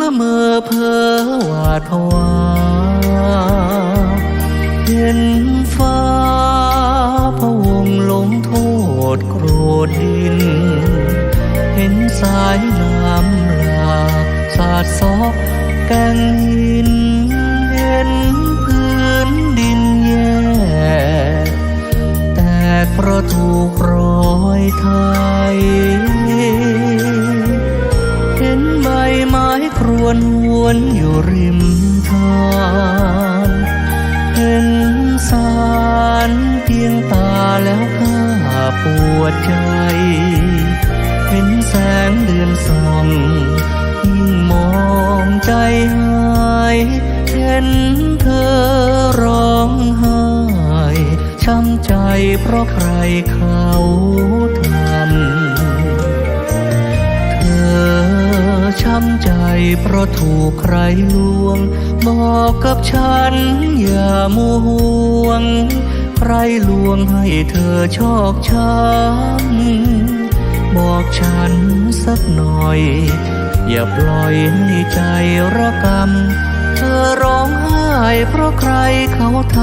ละเมอเพ้อหวาดผวาเห็นฟ้าพะวงลงโทษโกรธดิน เห็นสายน้ำหลากสาดซอกแกงหิน เห็นพื้นดินแย่แต่เพราะถูกรอยไทย วนวนอยู่ริมทางเห็นสารเพียงตาแล้วข้าปวดใจ เห็นแสงเดือนส่องยิ่งมองใจหาย เห็นเธอร้องไห้ช้ำใจเพราะใครเขาทำำใจเพราะถูกใครลวง บอกกับฉันอย่ามัวห่วง ใครลวงให้เธอชอกช้ำบอกฉันสักหน่อย อย่าปล่อยให้ใจระกำเธอร้องไห้เพราะใครเขาท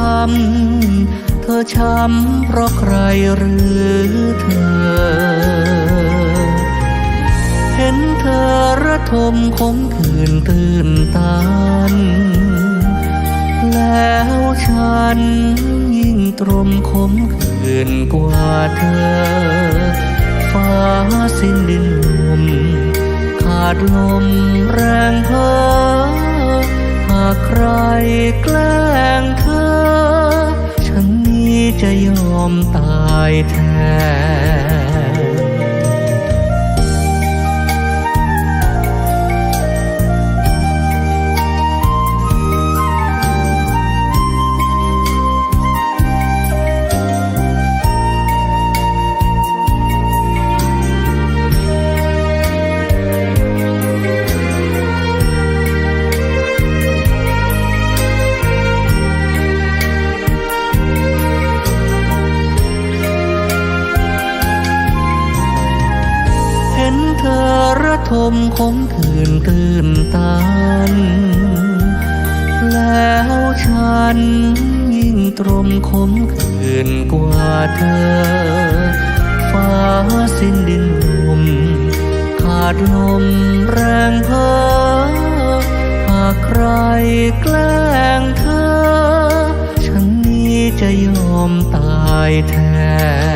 ำเธอช้ำเพราะใครหรือเธอ อระทมคมคืนตื่นตัน แล้วฉันยิ่งตรมคมคืนกว่าเธอ ฟ้าสิ้นดินลมขาดลมแรงเพ้อหากใครแกล้งเธอ ฉันนี้จะยอมตายแทน ระทมคมคืนตื่นตัน แล้วฉันยิ่งตรมคมคืนกว่าเธอ ฟ้าสิ้นดินลมขาดลมแรงเพ้อหากใครแกล้งเธอ ฉันนี้จะยอมตายแทน